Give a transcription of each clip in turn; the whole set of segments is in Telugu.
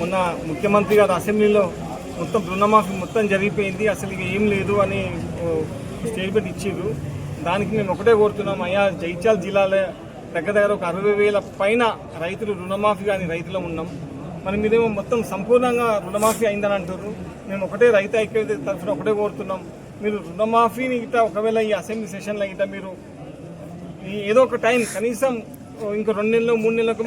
మొన్న ముఖ్యమంత్రి గారు అసెంబ్లీలో మొత్తం రుణమాఫీ మొత్తం జరిగిపోయింది అసలు ఇక ఏం లేదు అని స్టేట్మెంట్ ఇచ్చారు దానికి మేము ఒకటే కోరుతున్నాం అయ్యా జైత్యాల జిల్లాలో దగ్గర దగ్గర ఒక అరవై వేల పైన రైతులు రుణమాఫీ కానీ రైతులో ఉన్నాం. మరి మీరేమో మొత్తం సంపూర్ణంగా రుణమాఫీ అయిందని అంటారు మేము ఒకటే రైతు ఐక్యత తరఫున ఒకటే కోరుతున్నాం. మీరు రుణమాఫీని గిట్ట ఒకవేళ ఈ అసెంబ్లీ సెషన్లో గిట్ట మీరు ఏదో ఒక టైం కనీసం ఇంకో రెండు నెలలు మూడు నెలలకు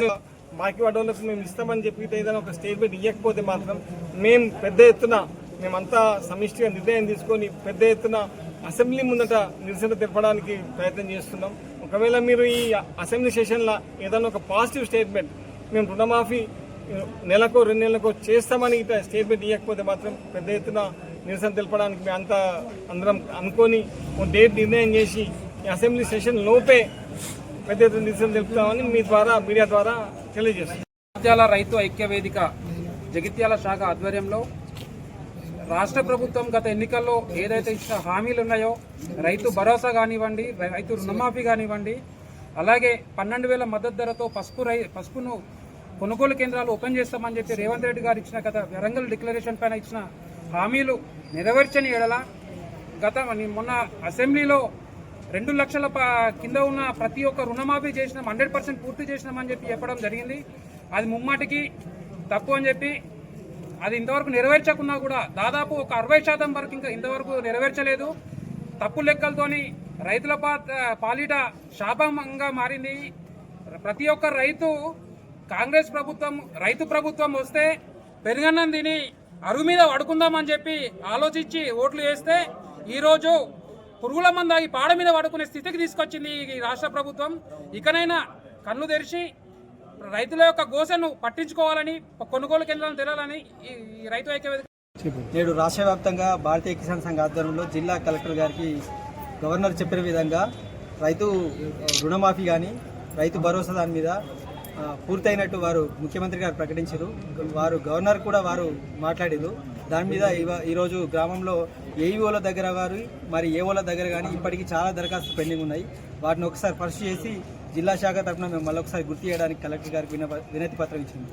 మాకి బాకీ మేము ఇస్తామని చెప్పి ఏదైనా ఒక స్టేట్మెంట్ ఇవ్వకపోతే మాత్రం మేము పెద్ద ఎత్తున మేమంతా సమిష్టిగా నిర్ణయం తీసుకొని పెద్ద ఎత్తున అసెంబ్లీ ముందట నిరసన తెలపడానికి ప్రయత్నం చేస్తున్నాం. ఒకవేళ మీరు ఈ అసెంబ్లీ సెషన్లో ఏదైనా ఒక పాజిటివ్ స్టేట్మెంట్ మేము రుణమాఫీ నెలకో రెండు నెలలకో చేస్తామని ఇట్లా స్టేట్మెంట్ ఇవ్వకపోతే మాత్రం పెద్ద ఎత్తున నిరసన తెలపడానికి మేము అంతా అందరం అనుకొని డేట్ నిర్ణయం చేసి ఈ అసెంబ్లీ సెషన్ లోపే పెద్ద ఎత్తున నిరసన తెలుపుతామని మీ ద్వారా మీడియా ద్వారా తెలియజేస్తున్నాం. జగిత్యాల రైతు ఐక్య వేదిక జగిత్యాల శాఖ ఆధ్వర్యంలో రాష్ట్ర ప్రభుత్వం గత ఎన్నికల్లో ఏదైతే ఇచ్చిన హామీలు ఉన్నాయో రైతు భరోసా కానివ్వండి రైతు రుణమాఫీ కానివ్వండి అలాగే పన్నెండు వేల మద్దతు ధరతో పసుపు రై పసుపును కొనుగోలు కేంద్రాలు ఓపెన్ చేస్తామని చెప్పి రేవంత్ రెడ్డి గారు ఇచ్చిన గత వరంగల్ డిక్లరేషన్ పైన ఇచ్చిన హామీలు నెరవేర్చని ఎడల గత మొన్న అసెంబ్లీలో రెండు లక్షల ప- కింద ఉన్న ప్రతి ఒక్క రుణమాఫీ చేసినాం హండ్రెడ్ పర్సెంట్ పూర్తి చేసినామని చెప్పి చెప్పడం జరిగింది. అది ముమ్మాటికి తప్పు అని చెప్పి అది ఇంతవరకు నెరవేర్చకున్నా కూడా దాదాపు ఒక అరవై శాతం వరకు ఇంకా ఇంతవరకు నెరవేర్చలేదు. తప్పు లెక్కలతోని రైతుల పాలిట శాపంగా మారింది. ప్రతి ఒక్క రైతు కాంగ్రెస్ ప్రభుత్వం రైతు ప్రభుత్వం వస్తే పెరుగన్నం తిని అరుగు మీద పడుకుందామని చెప్పి ఆలోచించి ఓట్లు వేస్తే ఈరోజు పురుగుల మందాగి పాడ మీద పడుకునే స్థితికి తీసుకొచ్చింది ఈ రాష్ట్ర ప్రభుత్వం. ఇకనైనా కన్ను తెరిచి రైతుల యొక్క గోసను పట్టించుకోవాలని కొనుగోలు కేంద్రాలను తెరాలని ఈ రైతు ఐక్యవేదిక నేడు రాష్ట్ర వ్యాప్తంగా భారతీయ కిసాన్ సంఘ ఆధ్వర్యంలో జిల్లా కలెక్టర్ గారికి గవర్నర్ చెప్పిన విధంగా రైతు రుణమాఫీ కానీ రైతు భరోసా దాని మీద పూర్తయినట్టు వారు ముఖ్యమంత్రి గారు ప్రకటించారు. వారు గవర్నర్ కూడా వారు మాట్లాడారు. దాని మీద ఈరోజు గ్రామంలో ఏఈఓల దగ్గర వారు మరి ఏఓల దగ్గర కానీ ఇప్పటికీ చాలా దరఖాస్తులు పెండింగ్ ఉన్నాయి. వాటిని ఒకసారి పరిశీలి చేసి జిల్లా శాఖ తరఫున మేము మళ్ళొకసారి గుర్తు చేయడానికి కలెక్టర్ గారికి వినతి పత్రం ఇచ్చింది.